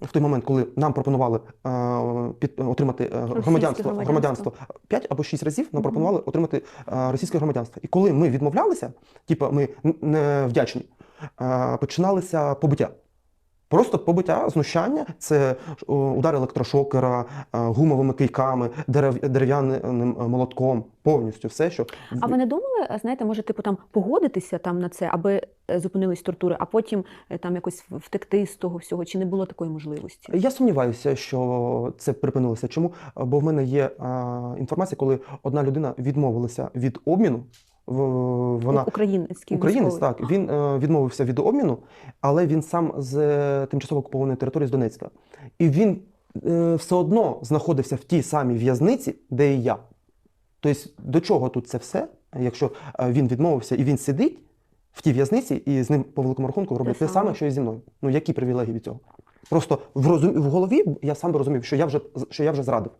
в той момент, коли нам пропонували е, під, отримати е, громадянство, громадянство. п'ять 5 або 6 разів, нам пропонували отримати е, російське громадянство. І коли ми відмовлялися, типу ми не вдячні, е, починалися побиття. Просто побиття, знущання, це удар електрошокера, е, гумовими кийками, дерев, дерев'яним е, молотком, повністю все, що А ви не думали, знаєте, може, типу там погодитися там на це, аби е, зупинились тортури, а потім е, там якось втекти з того всього? Чи не було такої можливості? Я сумніваюся, що це припинилося. Чому? Бо в мене є а, інформація, коли одна людина відмовилася від обміну. Вона Український українець, військовий. так він е, відмовився від обміну, але він сам з е, тимчасово окупованої території з Донецька. І він е, все одно знаходився в тій самій в'язниці, де і я. Тобто, до чого тут це все? Якщо він відмовився і він сидить в тій в'язниці, і з ним по великому рахунку роблять те саме. що і зі мною. Ну які привілегії від цього? Просто в розум... в голові я сам розумів, що я вже що я вже зрадив.